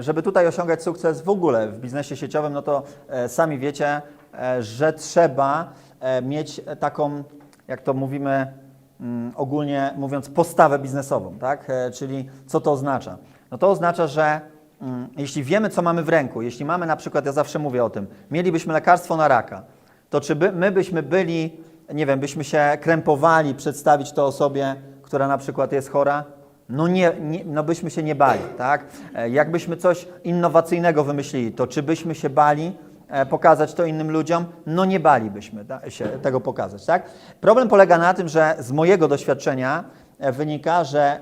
Żeby tutaj osiągać sukces w ogóle w biznesie sieciowym, no to e, sami wiecie, e, że trzeba e, mieć taką, jak to mówimy mm, ogólnie mówiąc, postawę biznesową, tak? Czyli co to oznacza? No to oznacza, że mm, jeśli wiemy, co mamy w ręku, jeśli mamy na przykład, ja zawsze mówię o tym, mielibyśmy lekarstwo na raka, to czy by, my byśmy byli, nie wiem, byśmy się krępowali przedstawić to osobie, która na przykład jest chora? No, nie, nie, no byśmy się nie bali, tak? E, Jakbyśmy coś innowacyjnego wymyślili, to czy byśmy się bali e, pokazać to innym ludziom? No nie balibyśmy się tego pokazać, tak? Problem polega na tym, że z mojego doświadczenia e, wynika, że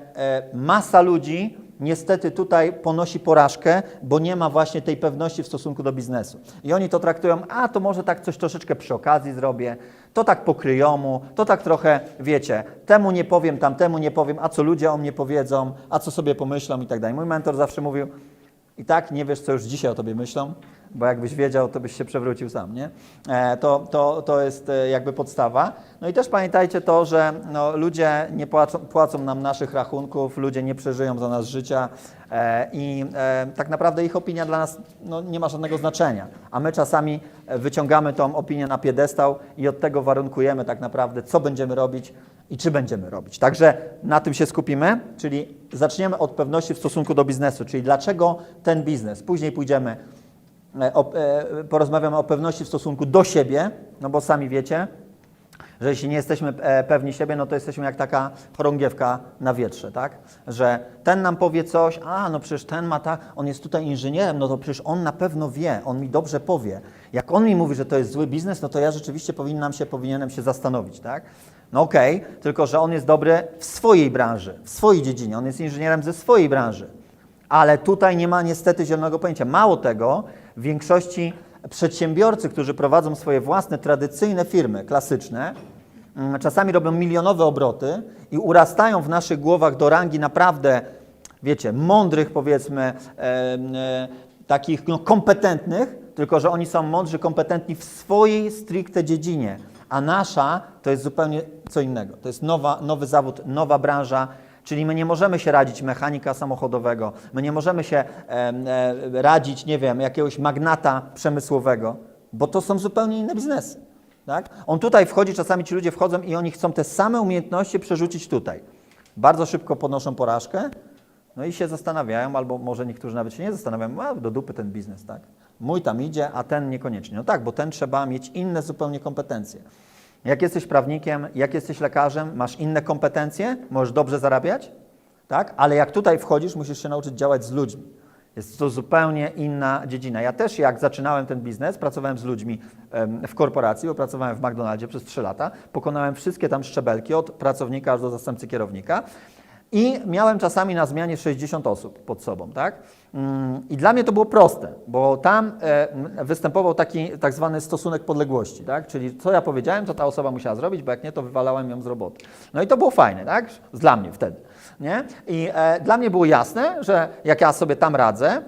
masa ludzi niestety tutaj ponosi porażkę, bo nie ma właśnie tej pewności w stosunku do biznesu. I oni to traktują, a to może tak coś troszeczkę przy okazji zrobię, to tak pokryjomu, to tak trochę, wiecie, temu nie powiem, tamtemu nie powiem, a co ludzie o mnie powiedzą, a co sobie pomyślą i tak dalej. Mój mentor zawsze mówił, i tak nie wiesz, co już dzisiaj o tobie myślą, bo jakbyś wiedział, to byś się przewrócił sam, nie? E, to, to, to jest e, jakby podstawa. No i też pamiętajcie to, że no, ludzie nie płacą, płacą nam naszych rachunków, ludzie nie przeżyją za nas życia e, i tak naprawdę ich opinia dla nas no, nie ma żadnego znaczenia. A my czasami wyciągamy tą opinię na piedestał i od tego warunkujemy tak naprawdę, co będziemy robić i czy będziemy robić. Także na tym się skupimy, czyli zaczniemy od pewności w stosunku do biznesu, czyli dlaczego ten biznes. Później pójdziemy, e, e, porozmawiamy o pewności w stosunku do siebie, no bo sami wiecie, że jeśli nie jesteśmy e, pewni siebie, no to jesteśmy jak taka chorągiewka na wietrze, tak? Że ten nam powie coś, a no przecież ten ma tak, on jest tutaj inżynierem, no to przecież on na pewno wie, on mi dobrze powie. Jak on mi mówi, że to jest zły biznes, no to ja rzeczywiście powinnam się, powinienem się zastanowić, tak? No okej, tylko że on jest dobry w swojej branży, w swojej dziedzinie, on jest inżynierem ze swojej branży. Ale tutaj nie ma niestety zielonego pojęcia. Mało tego, w większości przedsiębiorcy, którzy prowadzą swoje własne tradycyjne firmy klasyczne, mm, czasami robią milionowe obroty i urastają w naszych głowach do rangi naprawdę, wiecie, mądrych powiedzmy, e, e, takich no, kompetentnych, tylko że oni są mądrzy, kompetentni w swojej stricte dziedzinie, a nasza to jest zupełnie co innego. To jest nowa, nowy zawód, nowa branża, Czyli my nie możemy się radzić mechanika samochodowego, my nie możemy się e, e, radzić, nie wiem, jakiegoś magnata przemysłowego, bo to są zupełnie inne biznesy. Tak? On tutaj wchodzi, czasami ci ludzie wchodzą i oni chcą te same umiejętności przerzucić tutaj. Bardzo szybko podnoszą porażkę, no i się zastanawiają, albo może niektórzy nawet się nie zastanawiają, a do dupy ten biznes, tak? Mój tam idzie, a ten niekoniecznie. No tak, bo ten trzeba mieć inne zupełnie kompetencje. Jak jesteś prawnikiem, jak jesteś lekarzem, masz inne kompetencje, możesz dobrze zarabiać, tak? ale jak tutaj wchodzisz, musisz się nauczyć działać z ludźmi. Jest to zupełnie inna dziedzina. Ja też, jak zaczynałem ten biznes, pracowałem z ludźmi w korporacji, bo pracowałem w McDonaldzie przez 3 lata. Pokonałem wszystkie tam szczebelki, od pracownika aż do zastępcy kierownika. I miałem czasami na zmianie 60 osób pod sobą, tak? Mm, I dla mnie to było proste, bo tam e, występował taki tak zwany stosunek podległości, tak? Czyli co ja powiedziałem, to ta osoba musiała zrobić, bo jak nie, to wywalałem ją z roboty. No i to było fajne, tak? Dla mnie wtedy, nie? I e, dla mnie było jasne, że jak ja sobie tam radzę,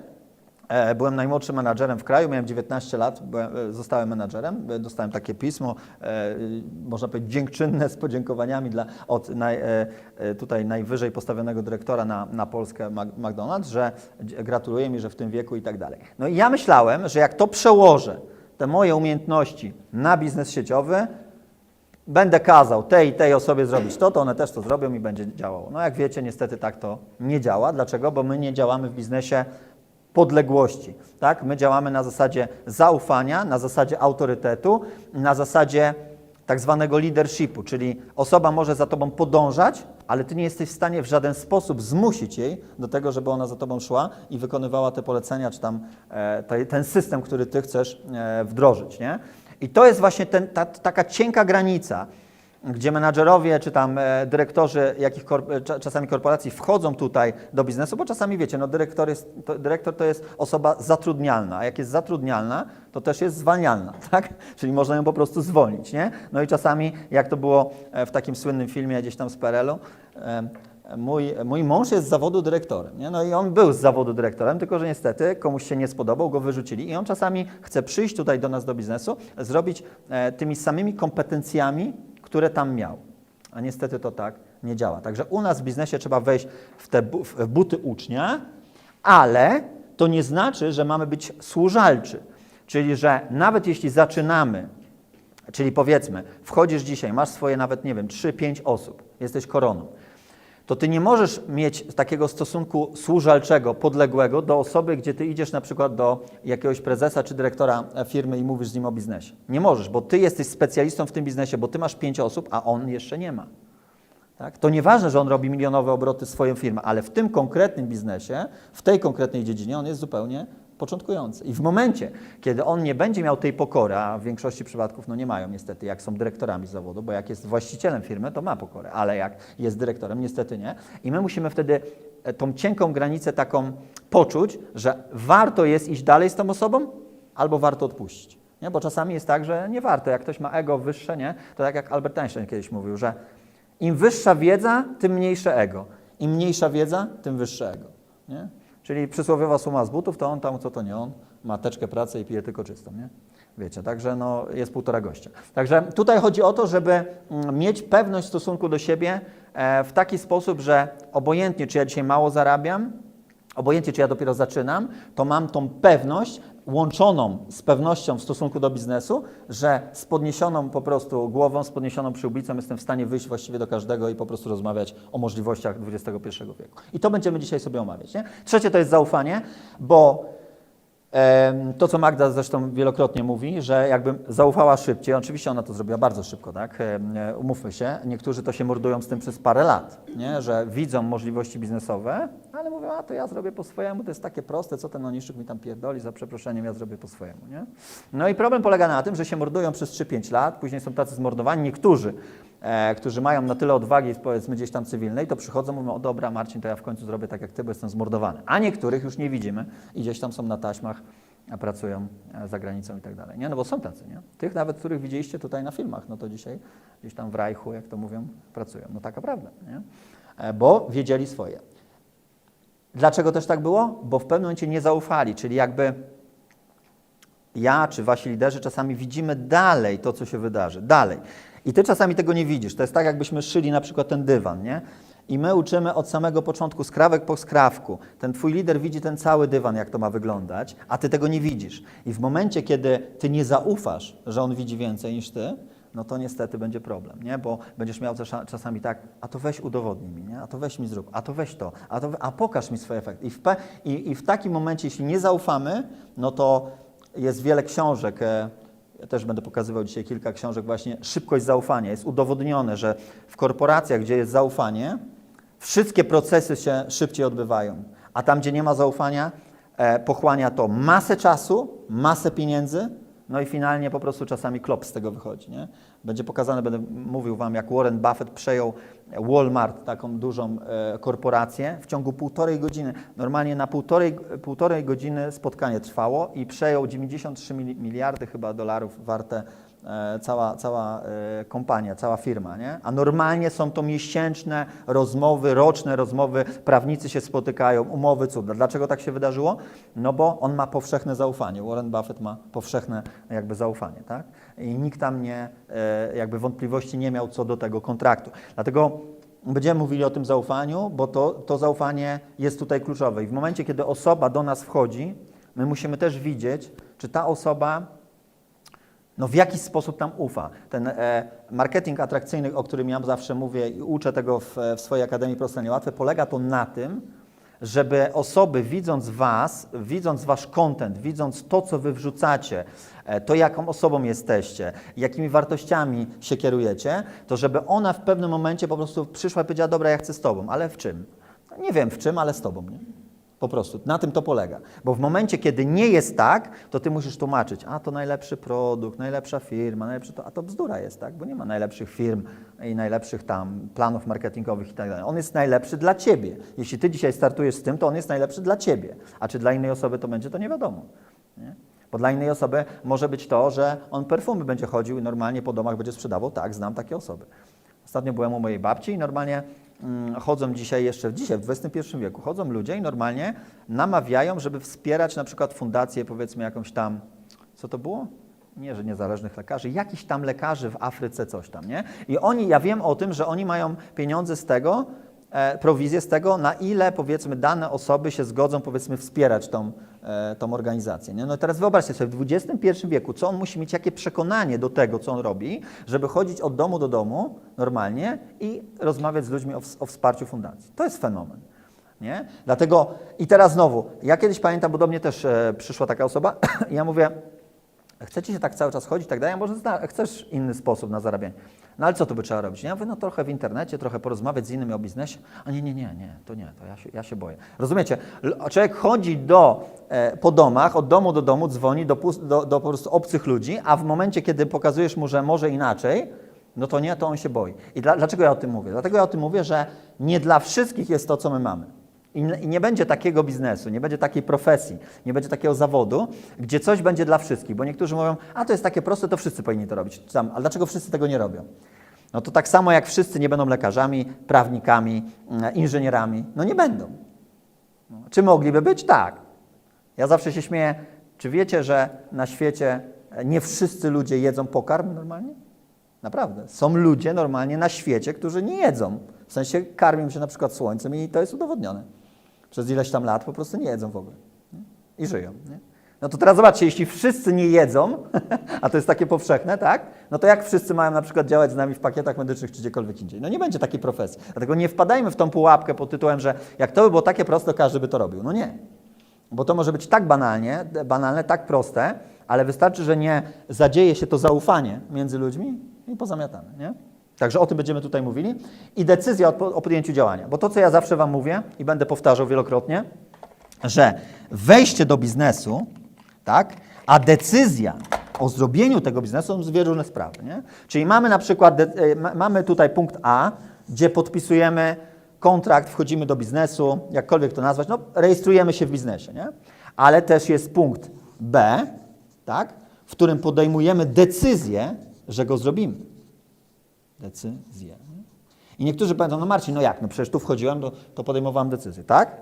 Byłem najmłodszym menadżerem w kraju, miałem 19 lat, byłem, e, zostałem menadżerem. E, Dostałem takie pismo, e, można powiedzieć, dziękczynne z podziękowaniami dla, od naj, e, e, tutaj najwyżej postawionego dyrektora na, na Polskę McDonald's, że gratuluję mi, że w tym wieku i tak dalej. No i ja myślałem, że jak to przełożę, te moje umiejętności na biznes sieciowy, będę kazał tej i tej osobie zrobić to, to one też to zrobią i będzie działało. No jak wiecie, niestety tak to nie działa. Dlaczego? Bo my nie działamy w biznesie podległości. Tak? My działamy na zasadzie zaufania, na zasadzie autorytetu, na zasadzie tak zwanego leadershipu, czyli osoba może za tobą podążać, ale ty nie jesteś w stanie w żaden sposób zmusić jej do tego, żeby ona za tobą szła i wykonywała te polecenia, czy tam e, te, ten system, który ty chcesz e, wdrożyć. Nie? I to jest właśnie ten, ta, taka cienka granica, gdzie menadżerowie czy tam e, dyrektorzy jakich e, cza- czasami korporacji wchodzą tutaj do biznesu, bo czasami wiecie, no dyrektor, jest, to, dyrektor to jest osoba zatrudnialna, a jak jest zatrudnialna, to też jest zwalnialna, tak? Czyli można ją po prostu zwolnić, nie? No i czasami, jak to było e, w takim słynnym filmie gdzieś tam z PRL-u, Mój, mój mąż jest z zawodu dyrektorem. Nie? No i on był z zawodu dyrektorem, tylko że niestety komuś się nie spodobał, go wyrzucili. I on czasami chce przyjść tutaj do nas do biznesu, zrobić tymi samymi kompetencjami, które tam miał. A niestety to tak nie działa. Także u nas w biznesie trzeba wejść w te w buty ucznia, ale to nie znaczy, że mamy być służalczy. Czyli, że nawet jeśli zaczynamy, czyli powiedzmy, wchodzisz dzisiaj, masz swoje nawet, nie wiem, 3-5 osób, jesteś koroną, to ty nie możesz mieć takiego stosunku służalczego, podległego do osoby, gdzie ty idziesz na przykład do jakiegoś prezesa czy dyrektora firmy i mówisz z nim o biznesie. Nie możesz, bo ty jesteś specjalistą w tym biznesie, bo ty masz pięć osób, a on jeszcze nie ma. Tak? To nieważne, że on robi milionowe obroty swoją firmą, ale w tym konkretnym biznesie, w tej konkretnej dziedzinie on jest zupełnie początkujący. I w momencie, kiedy on nie będzie miał tej pokory, a w większości przypadków no nie mają niestety, jak są dyrektorami zawodu, bo jak jest właścicielem firmy, to ma pokorę, ale jak jest dyrektorem, niestety nie. I my musimy wtedy e, tą cienką granicę taką poczuć, że warto jest iść dalej z tą osobą, albo warto odpuścić. Nie? Bo czasami jest tak, że nie warto. Jak ktoś ma ego wyższe, nie? to tak jak Albert Einstein kiedyś mówił, że im wyższa wiedza, tym mniejsze ego. Im mniejsza wiedza, tym wyższe ego. Nie? Czyli przysłowiowa suma z butów, to on tam, co to nie on, ma teczkę pracy i pije tylko czystą, nie? Wiecie, także no, jest półtora gościa. Także tutaj chodzi o to, żeby mm, mieć pewność w stosunku do siebie e, w taki sposób, że obojętnie, czy ja dzisiaj mało zarabiam, obojętnie, czy ja dopiero zaczynam, to mam tą pewność łączoną z pewnością w stosunku do biznesu, że z podniesioną po prostu głową, z podniesioną przyłbicą jestem w stanie wyjść właściwie do każdego i po prostu rozmawiać o możliwościach XXI wieku. I to będziemy dzisiaj sobie omawiać. Nie? Trzecie to jest zaufanie, bo To, co Magda zresztą wielokrotnie mówi, że jakbym zaufała szybciej, oczywiście ona to zrobiła bardzo szybko, tak? E, Umówmy się, niektórzy to się mordują z tym przez parę lat, nie? że widzą możliwości biznesowe, ale mówią, a to ja zrobię po swojemu, to jest takie proste, co ten Oniszczyk mi tam pierdoli, za przeproszeniem ja zrobię po swojemu. Nie? No i problem polega na tym, że się mordują przez 3-5 lat, później są tacy zmordowani, niektórzy, e, którzy mają na tyle odwagi, powiedzmy gdzieś tam cywilnej, to przychodzą mówią, o dobra Marcin, to ja w końcu zrobię tak jak ty, bo jestem zmordowany. A niektórych już nie widzimy i gdzieś tam są na taśmach, pracują e, za granicą i tak dalej. Nie? No bo są tacy, nie? Tych nawet, których widzieliście tutaj na filmach, no to dzisiaj gdzieś tam w Rajchu, jak to mówią, pracują. No taka prawda, nie? E, Bo wiedzieli swoje. Dlaczego też tak było? Bo w pewnym momencie nie zaufali, czyli jakby ja czy wasi liderzy czasami widzimy dalej to, co się wydarzy, dalej. I ty czasami tego nie widzisz. To jest tak, jakbyśmy szyli na przykład ten dywan, nie? I my uczymy od samego początku, skrawek po skrawku. Ten twój lider widzi ten cały dywan, jak to ma wyglądać, a ty tego nie widzisz. I w momencie, kiedy ty nie zaufasz, że on widzi więcej niż ty, no to niestety będzie problem, nie? Bo będziesz miał czasa- czasami tak, a to weź udowodnij mi, nie? A to weź mi zrób, a to weź to, a, to, a pokaż mi swoje efekty. I w, i, I w takim momencie, jeśli nie zaufamy, no to jest wiele książek, e, ja też będę pokazywał dzisiaj kilka książek, właśnie szybkość zaufania. Jest udowodnione, że w korporacjach, gdzie jest zaufanie, wszystkie procesy się szybciej odbywają. A tam, gdzie nie ma zaufania, e, pochłania to masę czasu, masę pieniędzy, no i finalnie po prostu czasami klop z tego wychodzi. Nie? Będzie pokazane, będę mówił Wam, jak Warren Buffett przejął Walmart, taką dużą e, korporację, w ciągu półtorej godziny. Normalnie na półtorej, półtorej godziny spotkanie trwało i przejął 93 mili- miliardy chyba dolarów warte cała, cała e, kompania, cała firma, nie? A normalnie są to miesięczne rozmowy, roczne rozmowy, prawnicy się spotykają, umowy, cuda. Dlaczego tak się wydarzyło? No bo on ma powszechne zaufanie. Warren Buffett ma powszechne jakby zaufanie, tak? I nikt tam nie, e, jakby wątpliwości nie miał co do tego kontraktu. Dlatego Będziemy mówili o tym zaufaniu, bo to, to zaufanie jest tutaj kluczowe. I w momencie, kiedy osoba do nas wchodzi, my musimy też widzieć, czy ta osoba no w jakiś sposób tam ufa. Ten e, marketing atrakcyjny, o którym ja zawsze mówię i uczę tego w, w swojej Akademii Proste Niełatwe, polega to na tym, żeby osoby widząc Was, widząc Wasz content, widząc to, co Wy wrzucacie, e, to jaką osobą jesteście, jakimi wartościami się kierujecie, to żeby ona w pewnym momencie po prostu przyszła i powiedziała, dobra, ja chcę z Tobą, ale w czym? Nie wiem w czym, ale z Tobą, nie? Po prostu, na tym to polega. Bo w momencie, kiedy nie jest tak, to ty musisz tłumaczyć, a to najlepszy produkt, najlepsza firma, najlepszy to, a to bzdura jest, tak? Bo nie ma najlepszych firm i najlepszych tam planów marketingowych i tak dalej. On jest najlepszy dla ciebie. Jeśli ty dzisiaj startujesz z tym, to on jest najlepszy dla ciebie. A czy dla innej osoby to będzie, to nie wiadomo. Nie? Bo dla innej osoby może być to, że on perfumy będzie chodził i normalnie po domach będzie sprzedawał. Tak, znam takie osoby. Ostatnio byłem u mojej babci i normalnie chodzą dzisiaj jeszcze, dzisiaj w XXI wieku, chodzą ludzie i normalnie namawiają, żeby wspierać na przykład fundację, powiedzmy jakąś tam, co to było? Nie, że niezależnych lekarzy, jakichś tam lekarzy w Afryce, coś tam, nie? I oni, ja wiem o tym, że oni mają pieniądze z tego, prowizję z tego, na ile powiedzmy dane osoby się zgodzą powiedzmy wspierać tą, e, tą organizację. Nie? No i teraz wyobraźcie sobie, w XXI wieku, co on musi mieć, jakie przekonanie do tego, co on robi, żeby chodzić od domu do domu normalnie i rozmawiać z ludźmi o, o wsparciu fundacji. To jest fenomen. Nie? Dlatego i teraz znowu, ja kiedyś pamiętam, bo do mnie też e, przyszła taka osoba i ja mówię, chcecie się tak cały czas chodzić tak dalej, może zna, chcesz inny sposób na zarabianie. No ale co tu by trzeba robić? Ja mówię, no trochę w internecie, trochę porozmawiać z innymi o biznesie. A nie, nie, nie, nie, to nie, to ja się, ja się boję. Rozumiecie? Człowiek chodzi do, e, po domach, od domu do domu, dzwoni do, do, do po prostu obcych ludzi, a w momencie, kiedy pokazujesz mu, że może inaczej, no to nie, to on się boi. I dla, dlaczego ja o tym mówię? Dlatego ja o tym mówię, że nie dla wszystkich jest to, co my mamy. I nie będzie takiego biznesu, nie będzie takiej profesji, nie będzie takiego zawodu, gdzie coś będzie dla wszystkich, bo niektórzy mówią, a to jest takie proste, to wszyscy powinni to robić. Sam, ale dlaczego wszyscy tego nie robią? No to tak samo jak wszyscy nie będą lekarzami, prawnikami, mm, inżynierami. No nie będą. No, Czy mogliby być? Tak. Ja zawsze się śmieję, czy wiecie, że na świecie e, nie wszyscy ludzie jedzą pokarm normalnie? Naprawdę. Są ludzie normalnie na świecie, którzy nie jedzą. W sensie karmią się na przykład słońcem i to jest udowodnione. Przez ileś tam lat po prostu nie jedzą w ogóle. Nie? I żyją. Nie? No to teraz zobaczcie, jeśli wszyscy nie jedzą, a to jest takie powszechne, tak? No to jak wszyscy mają na przykład działać z nami w pakietach medycznych czy gdziekolwiek indziej? No nie będzie takiej profesji. Dlatego nie wpadajmy w tą pułapkę pod tytułem, że jak to by było takie proste, każdy by to robił. No nie. Bo to może być tak banalnie, banalne, tak proste, ale wystarczy, że nie zadzieje się to zaufanie między ludźmi i pozamiatane, nie? Także o tym będziemy tutaj mówili. I decyzja o, po- o podjęciu działania. Bo to, co ja zawsze Wam mówię i będę powtarzał wielokrotnie, że wejście do biznesu, tak, a decyzja o zrobieniu tego biznesu są dwie różne sprawy. Nie? Czyli mamy na przykład, e, ma- mamy tutaj punkt A, gdzie podpisujemy kontrakt, wchodzimy do biznesu, jakkolwiek to nazwać, no rejestrujemy się w biznesie, nie? Ale też jest punkt B, tak, w którym podejmujemy decyzję, że go zrobimy. Decyzję. I niektórzy powiedzą, no Marcin, no jak, no przecież tu wchodziłem, to, to podejmowałem decyzję, tak?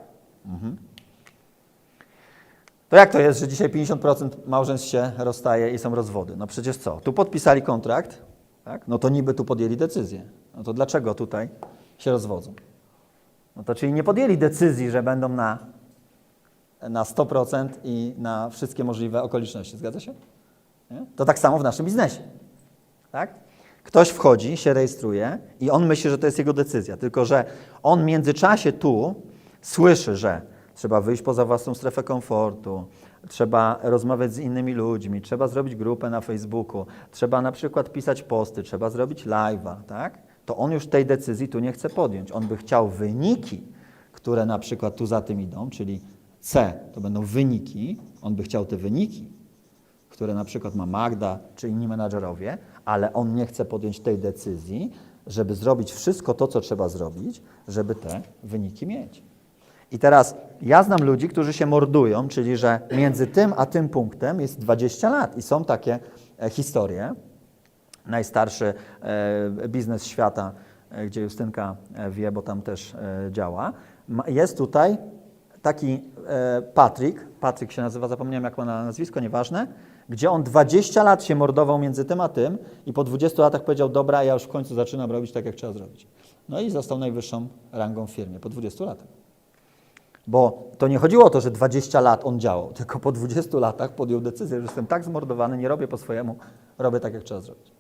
To jak to jest, że dzisiaj 50% małżeństw się rozstaje i są rozwody? No przecież co? Tu podpisali kontrakt, tak? No to niby tu podjęli decyzję. No to dlaczego tutaj się rozwodzą? No to czyli nie podjęli decyzji, że będą na, na 100% i na wszystkie możliwe okoliczności. Zgadza się? Nie? To tak samo w naszym biznesie. Tak? Ktoś wchodzi, się rejestruje i on myśli, że to jest jego decyzja, tylko że on w międzyczasie tu słyszy, że trzeba wyjść poza własną strefę komfortu, trzeba rozmawiać z innymi ludźmi, trzeba zrobić grupę na Facebooku, trzeba na przykład pisać posty, trzeba zrobić live'a, tak? To on już tej decyzji tu nie chce podjąć. On by chciał wyniki, które na przykład tu za tym idą, czyli C to będą wyniki, on by chciał te wyniki, które na przykład ma Magda czy inni menadżerowie, ale on nie chce podjąć tej decyzji, żeby zrobić wszystko to, co trzeba zrobić, żeby te wyniki mieć. I teraz ja znam ludzi, którzy się mordują, czyli że między tym a tym punktem jest 20 lat i są takie e, historie. Najstarszy e, biznes świata, e, gdzie Justynka wie, bo tam też działa. Jest tutaj taki e, Patryk, Patryk się nazywa, zapomniałem jak ma na nazwisko, nieważne, gdzie on 20 lat się mordował między tym a tym i po 20 latach powiedział, dobra, ja już w końcu zaczynam robić tak, jak trzeba zrobić. No i został najwyższą rangą w firmie po 20 latach. Bo to nie chodziło o to, że 20 lat on działał, tylko po 20 latach podjął decyzję, że jestem tak zmordowany, nie robię po swojemu, robię tak, jak trzeba zrobić.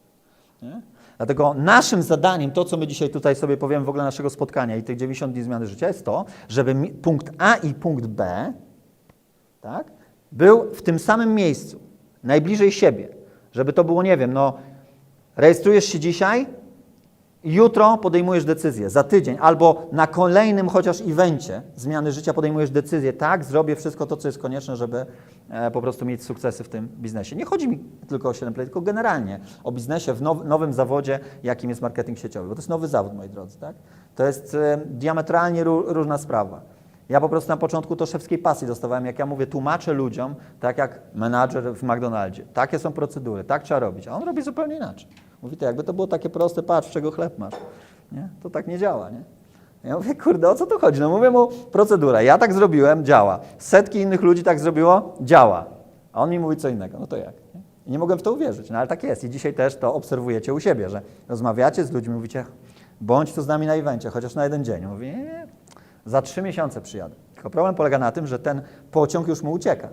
Nie? Dlatego naszym zadaniem, to co my dzisiaj tutaj sobie powiemy w ogóle naszego spotkania i tych 90 dni zmiany życia, jest to, żeby punkt A i punkt B tak, był w tym samym miejscu, najbliżej siebie. Żeby to było, nie wiem, no rejestrujesz się dzisiaj, Jutro podejmujesz decyzję, za tydzień albo na kolejnym chociaż evencie zmiany życia podejmujesz decyzję, tak, zrobię wszystko to, co jest konieczne, żeby e, po prostu mieć sukcesy w tym biznesie. Nie chodzi mi tylko o 7 play, tylko generalnie o biznesie w now, nowym zawodzie, jakim jest marketing sieciowy, bo to jest nowy zawód, moi drodzy, tak? To jest e, diametralnie ró- różna sprawa. Ja po prostu na początku to szewskiej pasji dostawałem, jak ja mówię, tłumaczę ludziom, tak jak menadżer w McDonaldzie. Takie są procedury, tak trzeba robić, a on robi zupełnie inaczej. Mówi to, jakby to było takie proste, patrz, czego chleb masz. Nie? To tak nie działa, nie? Ja mówię, kurde, o co tu chodzi? No mówię mu, procedura, ja tak zrobiłem, działa. Setki innych ludzi tak zrobiło, działa. A on mi mówi co innego, no to jak? Nie? I nie mogłem w to uwierzyć, no ale tak jest. I dzisiaj też to obserwujecie u siebie, że rozmawiacie z ludźmi, mówicie, bądź tu z nami na evencie, chociaż na jeden dzień. Mówi, nie, za trzy miesiące przyjadę. Tylko problem polega na tym, że ten pociąg już mu ucieka.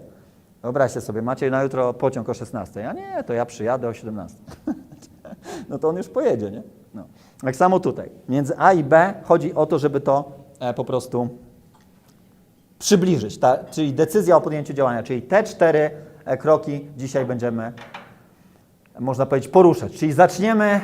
Wyobraźcie sobie, macie na jutro pociąg o 16, a nie, to ja przyjadę o 17. no to on już pojedzie, nie? No. Tak samo tutaj. Między A i B chodzi o to, żeby to e, po prostu przybliżyć, ta, czyli decyzja o podjęciu działania, czyli te cztery e, kroki dzisiaj będziemy, można powiedzieć, poruszać. Czyli zaczniemy